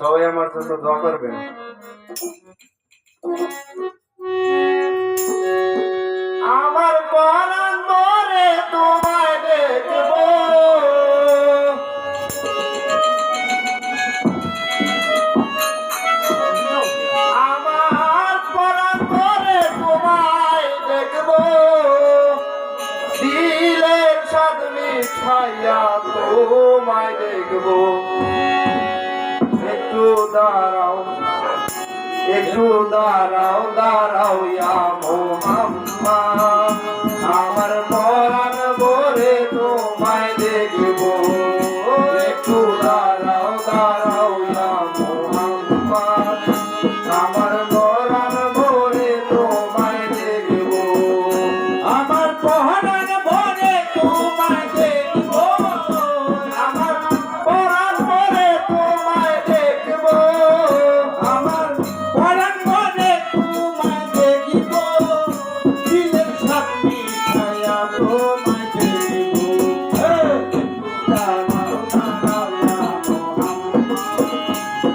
সবাই আমার জন্য দোয়া করবেন। আমার পরাণ মরে তোমায় দেখব। একটু দাঁড়াও দাঁড়াও ইয়া মোহা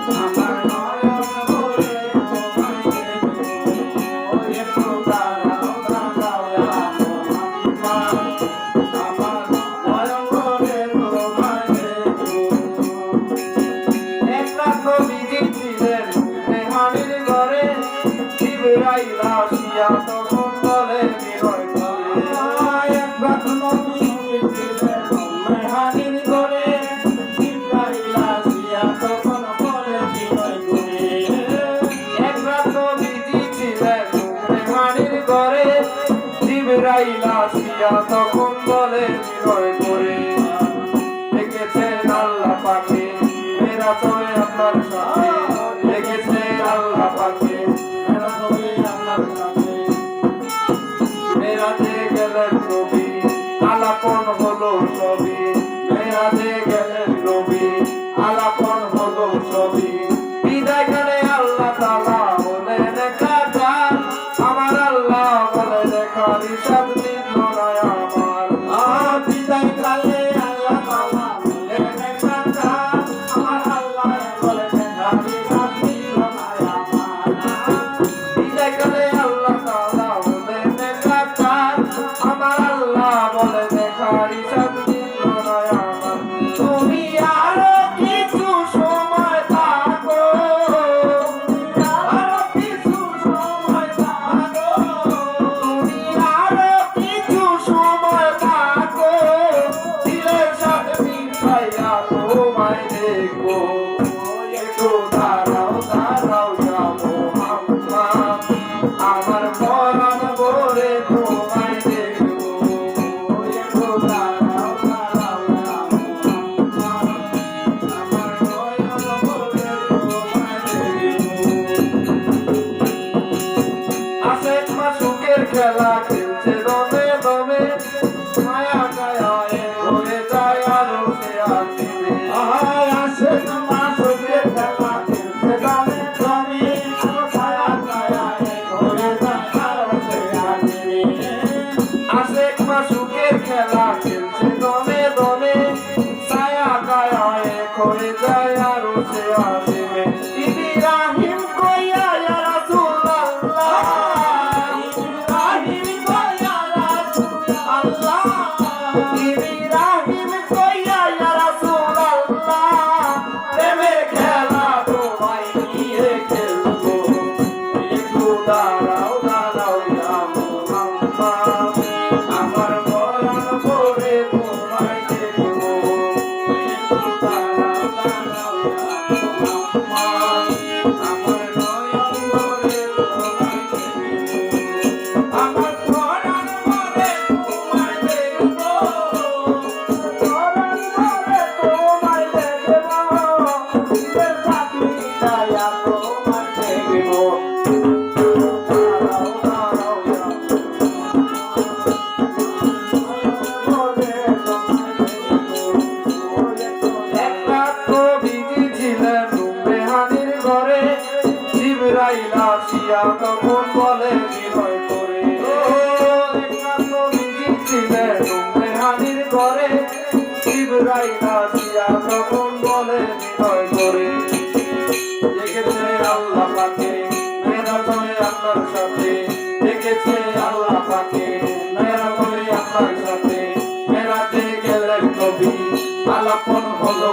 আমার রাইলা সিয়া তখন বলে তোমায় দেখব।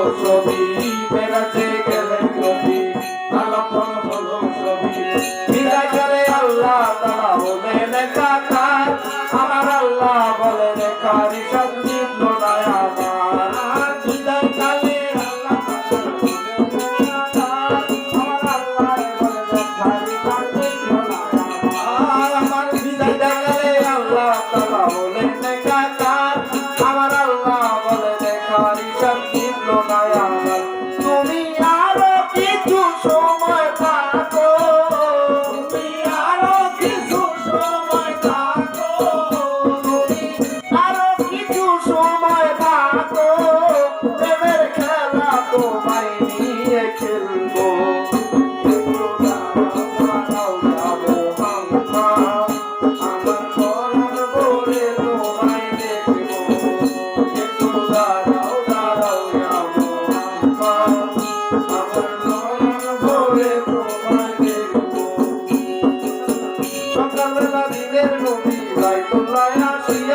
হলো ছবি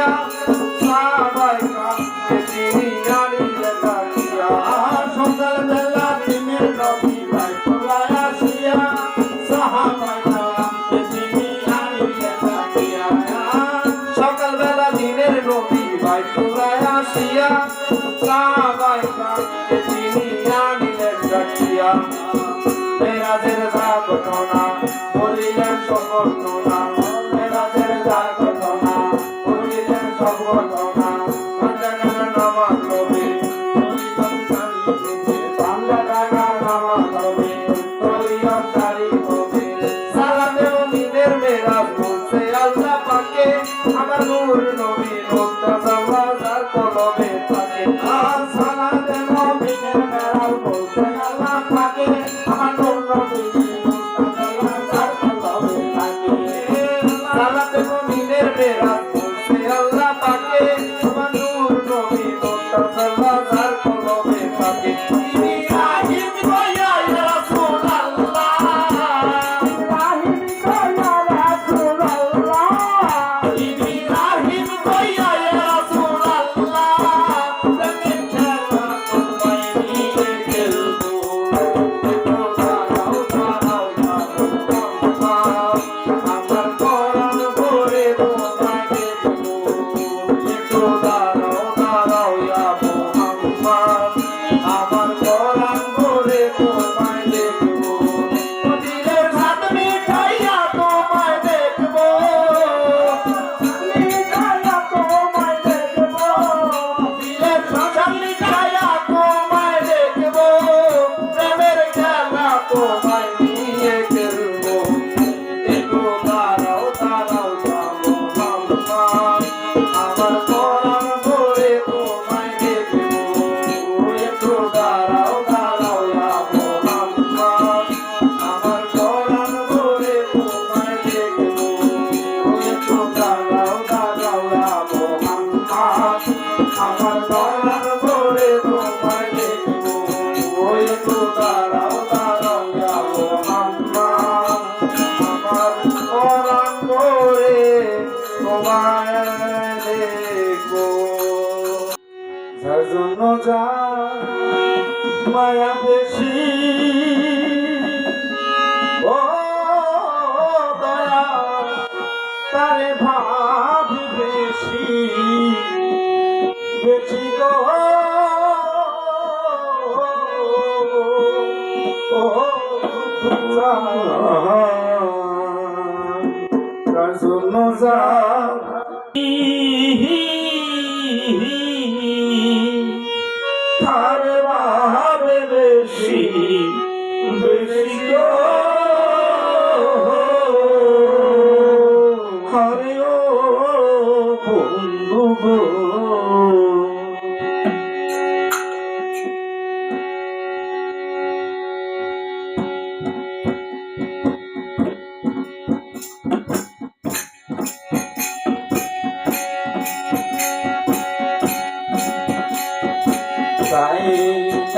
Tchau. চায় মায়া বেশি। ও দয়া তারে ভাব বেশি। বেশি গো। ও তার জন্য যা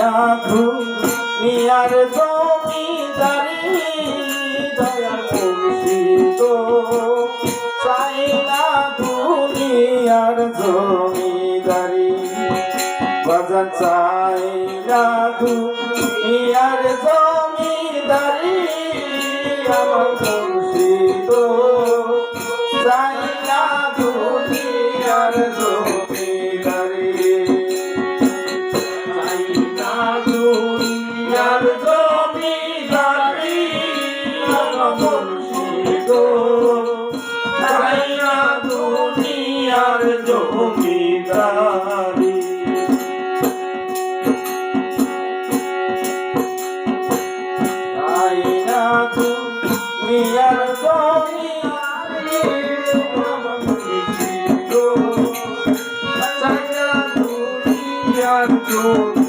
সাধু মিয়ার জমিদারি দয়া খুশিত চাই না দুনিয়ার জমিদারি। ভজন চাই না through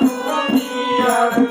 দুনিয়ার